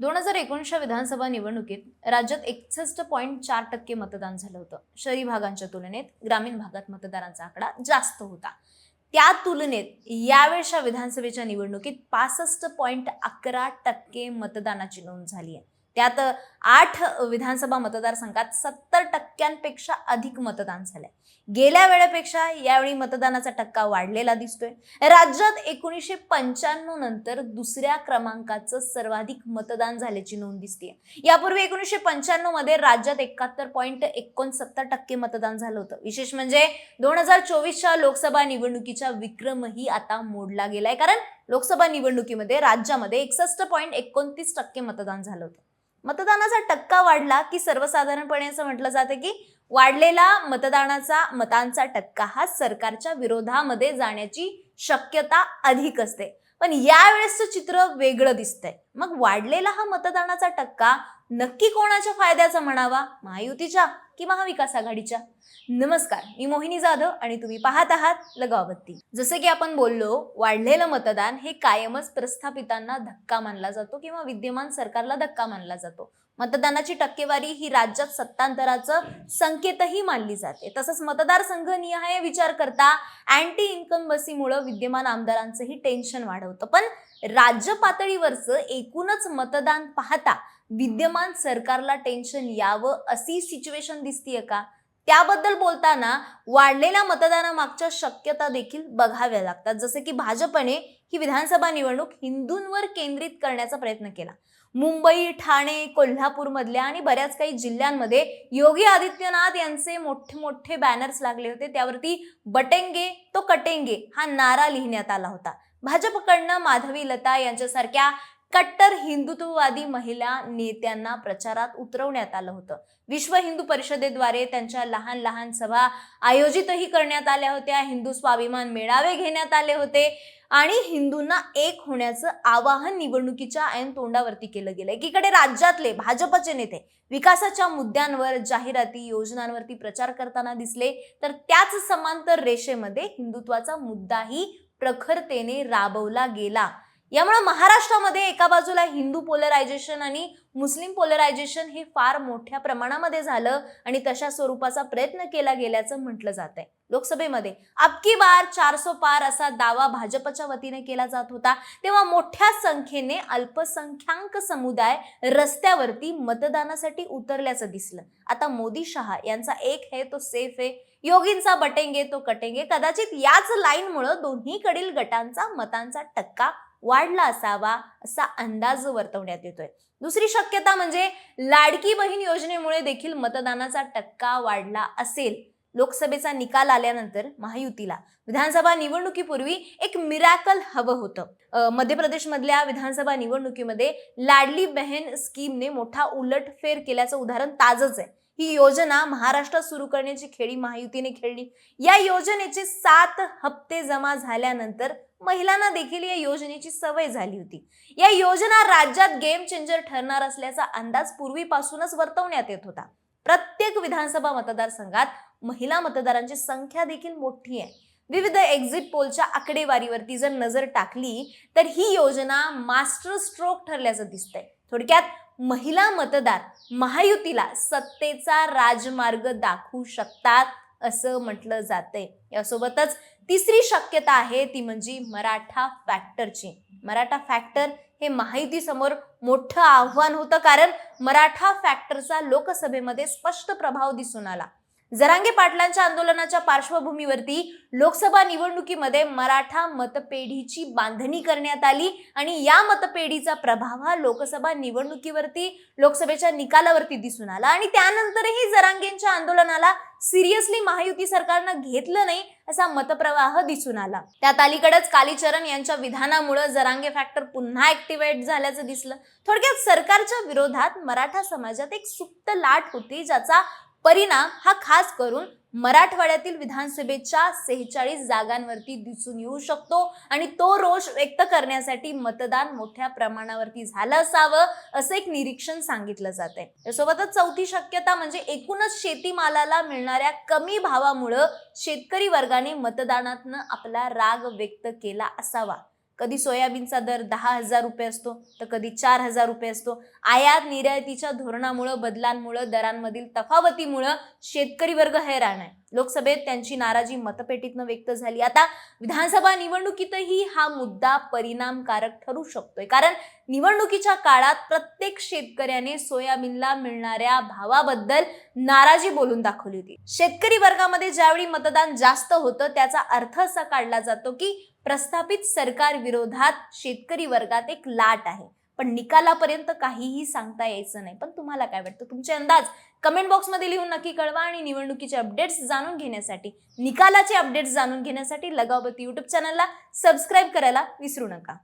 दोन हजार एकोणीसच्या विधानसभा निवडणुकीत राज्यात एकसष्ट पॉईंट चार टक्के मतदान झालं होतं. शहरी भागांच्या तुलनेत ग्रामीण भागात मतदारांचा आकडा जास्त होता. त्या तुलनेत यावेळच्या विधानसभेच्या निवडणुकीत पासष्ट पॉईंट अकरा टक्के मतदानाची नोंद झाली आहे. त्यात आठ विधानसभा मतदारसंघात सत्तर टक्क्यांपेक्षा अधिक मतदान झालंय. गेल्या वेळेपेक्षा यावेळी मतदानाचा टक्का वाढलेला दिसतोय. राज्यात एकोणीसशे पंच्याण्णव नंतर दुसऱ्या क्रमांकाचं सर्वाधिक मतदान झाल्याची नोंद दिसते यापूर्वी एकोणीसशे पंच्याण्णवमध्ये राज्यात एकाहत्तर पॉईंट एकोणसत्तर टक्के मतदान झालं होतं. विशेष म्हणजे दोन हजार चोवीसच्या लोकसभा निवडणुकीचा विक्रमही आता मोडला गेलाय. कारण लोकसभा निवडणुकीमध्ये राज्यामध्ये एकसष्ट पॉईंट एकोणतीस टक्के मतदान झालं होतं. मतदानाचा टक्का वाढला की सर्वसाधारणपणे असं म्हटलं जातं की वाढलेला मतदानाचा मतांचा टक्का हा सरकारच्या विरोधामध्ये जाण्याची शक्यता अधिक असते. पण यावेळेसचं चित्र वेगळं दिसतंय. मग वाढलेला हा मतदानाचा टक्का नक्की कोणाच्या फायद्याचा म्हणावा? महायुतीच्या की महाविकास आघाडीच्या? नमस्कार मी मोहिनी जाधव आणि तुम्ही पाहत आहात लगावबत्ती. जसं की आपण बोललो वाढलेलं मतदान हे कायमच प्रस्थापितांना धक्का मानला जातो किंवा विद्यमान सरकारला धक्का मानला जातो. मतदानाची टक्केवारी ही राज्यात सत्तांतराचं संकेतही मानली जाते. तसंच मतदारसंघ निहाय विचार करता अँटी इन्कम बसीमुळं विद्यमान आमदारांचंही टेन्शन वाढवतं. पण राज्य पातळीवरचं एकूणच मतदान पाहता विद्यमान सरकारला टेन्शन यावं अशी सिच्युएशन दिसतीये का? त्याबद्दल बोलताना वाढलेल्या मतदानामागच्या शक्यता देखील बघाव्या लागतात. जसे की भाजपने ही विधानसभा निवडणूक हिंदूंवर केंद्रित करण्याचा प्रयत्न केला. मुंबई ठाणे कोल्हापूर मधल्या आणि बऱ्याच काही जिल्ह्यांमध्ये योगी आदित्यनाथ यांचे मोठे मोठे बॅनर्स लागले होते. त्यावरती बटेंगे तो कटेंगे हा नारा लिहिण्यात आला होता. भाजपकडनं माधवी लता यांच्यासारख्या कट्टर हिंदुत्ववादी महिला नेत्यांना प्रचारात उतरवण्यात आलं होतं. विश्व हिंदू परिषदेद्वारे त्यांच्या लहान लहान सभा आयोजितही करण्यात आल्या होत्या. हिंदू स्वाभिमान मेळावे घेण्यात आले होते. आणि हिंदूंना एक होण्याचं आवाहन निवडणुकीच्या ऐन तोंडावरती केलं गेलं. एकीकडे राज्यातले भाजपचे नेते विकासाच्या मुद्द्यांवर जाहिराती योजनांवरती प्रचार करताना दिसले तर त्याच समांतर रेषेमध्ये हिंदुत्वाचा मुद्दाही प्रखरतेने राबवला गेला. यामुळे महाराष्ट्रामध्ये एका बाजूला हिंदू पोलरायझेशन आणि मुस्लिम पोलरायझेशन हे फार मोठ्या प्रमाणामध्ये झालं आणि तशा स्वरूपाचा प्रयत्न केला गेल्याचं म्हटलं जात आहे लोकसभेमध्ये अबकी बार चारसो पार असा दावा भाजपच्या वतीने केला जात होता. तेव्हा मोठ्या संख्येने अल्पसंख्याक समुदाय रस्त्यावरती मतदानासाठी उतरल्याचं दिसलं. आता मोदी शहा यांचा एक है तो सेफ आहे. योगींचा बटेंगे तो कटेंगे. कदाचित याच लाईनमुळं दोन्हीकडील गटांचा मतांचा टक्का वाढला असावा असा अंदाज वर्तवण्यात येतोय. दुसरी शक्यता म्हणजे लाडकी बहीण योजनेमुळे देखील मतदानाचा टक्का वाढला असेल. लोकसभेचा निकाल आल्यानंतर महायुतीला विधानसभा निवडणुकीपूर्वी एक मिरॅकल हवं होतं. मध्य प्रदेशमधल्या विधानसभा निवडणुकीमध्ये लाडली बहन स्कीमने मोठा उलटफेर केल्याचं उदाहरण ताजच आहे. ही योजना महाराष्ट्रात सुरू करण्याची खेळी महायुतीने खेळली. या योजनेचे सात हप्ते जमा झाल्यानंतर महिलांना देखील या योजनेची सवय झाली होती. या योजना राज्यात गेम चेंजर ठरणार असल्याचा अंदाज पूर्वीपासूनच वर्तवण्यात येत होता. प्रत्येक विधानसभा मतदारसंघात महिला मतदारांची संख्या देखील मोठी आहे. विविध एक्झिट पोलच्या आकडेवारीवरती जर नजर टाकली तर ही योजना मास्टर स्ट्रोक ठरल्याचं दिसतंय. थोडक्यात महिला मतदार महायुतीला सत्तेचा राजमार्ग दाखवू शकतात असं म्हटलं जातंय. यासोबतच तिसरी शक्यता आहे ती म्हणजे मराठा फॅक्टरची मराठा फॅक्टर हे माहितीसमोर मोठं आव्हान होतं कारण मराठा फॅक्टरचा लोकसभेमध्ये स्पष्ट प्रभाव दिसून आला. जरांगे पाटलांच्या आंदोलनाच्या पार्श्वभूमीवरती लोकसभा निवडणुकीमध्ये मराठा मतपेढीची बांधणी करण्यात आली आणि या मतपेढीचा प्रभाव हा लोकसभा निवडणुकीवरती लोकसभेच्या निकालावरती दिसून आला. आणि त्यानंतरही जरांगेंच्या आंदोलनाला सिरियसली महायुती सरकारनं घेतलं नाही असा मतप्रवाह दिसून आला. त्यात अलीकडेच कालीचरण यांच्या विधानामुळे जरांगे फॅक्टर पुन्हा ऍक्टिव्हेट झाल्याचं दिसलं. थोडक्यात सरकारच्या विरोधात मराठा समाजात एक सुप्त लाट होती ज्याचा परिणाम हा खास करून मराठवाड्यातील विधानसभेच्या सेहेचाळीस जागांवरती दिसून येऊ शकतो. आणि तो रोष व्यक्त करण्यासाठी मतदान मोठ्या प्रमाणावरती झालं असावं असं एक निरीक्षण सांगितलं जात आहे यासोबतच चौथी शक्यता म्हणजे एकूणच शेतीमालाला मिळणाऱ्या कमी भावामुळं शेतकरी वर्गाने मतदानातनं आपला राग व्यक्त केला असावा. कधी सोयाबीनचा दर दहा हजार रुपये असतो तर कधी चार हजार रुपये असतो. आयात निर्यातीच्या धोरणामुळं बदलांमुळं दरांमधील तफावतीमुळं शेतकरी वर्ग हैराण आहे. लोकसभेत त्यांची नाराजी मतपेटीतनं व्यक्त झाली. आता विधानसभा निवडणुकीतही हा मुद्दा परिणामकारक ठरू शकतोय. कारण निवडणुकीच्या काळात प्रत्येक शेतकऱ्याने सोयाबीनला मिळणाऱ्या भावाबद्दल नाराजी बोलून दाखवली होती. शेतकरी वर्गामध्ये ज्यावेळी मतदान जास्त होतं त्याचा अर्थ असा काढला जातो की प्रस्थापित सरकार विरोधात शेतकरी वर्गात एक लाट आहे. पण निकालापर्यंत काहीही सांगता यायचं नाही. पण तुम्हाला काय वाटतं? तुमचे अंदाज कमेंट बॉक्समध्ये लिहून नक्की कळवा आणि निवडणुकीचे अपडेट्स जाणून घेण्यासाठी निकालाचे अपडेट्स जाणून घेण्यासाठी लगावती यूट्यूब चॅनलला सबस्क्राईब करायला विसरू नका.